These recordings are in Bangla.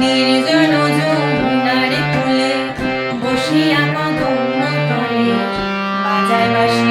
নির্জন যমুনার কূলে বসিয়া কদম তলে বাজায় বাসি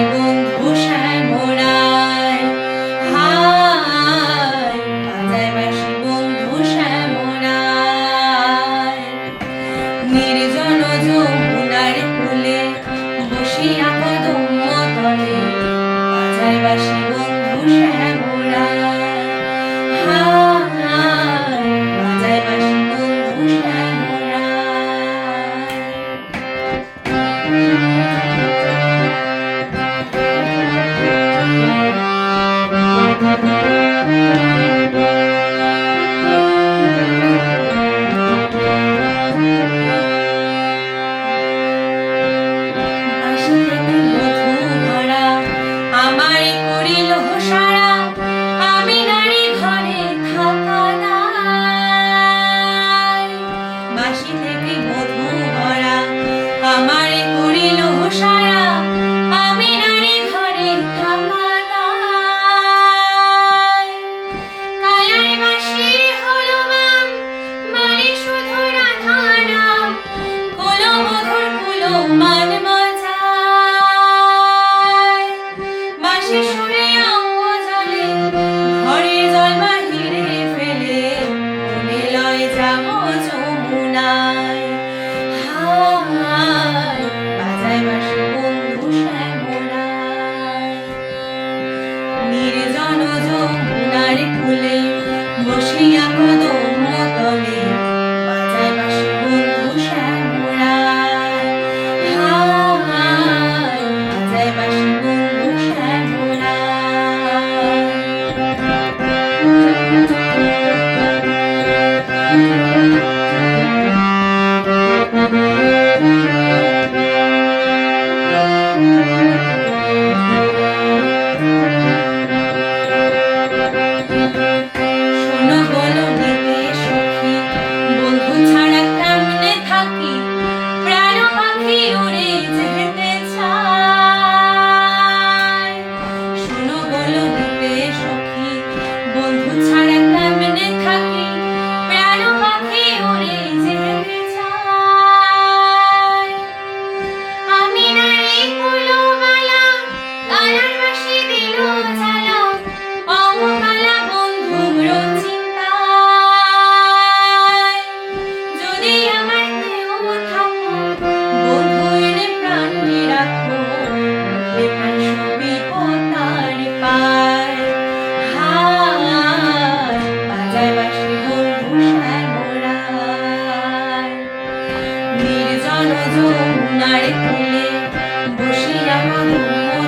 বসিলাম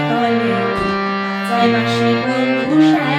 তলে বাসে বন্ধু সায়া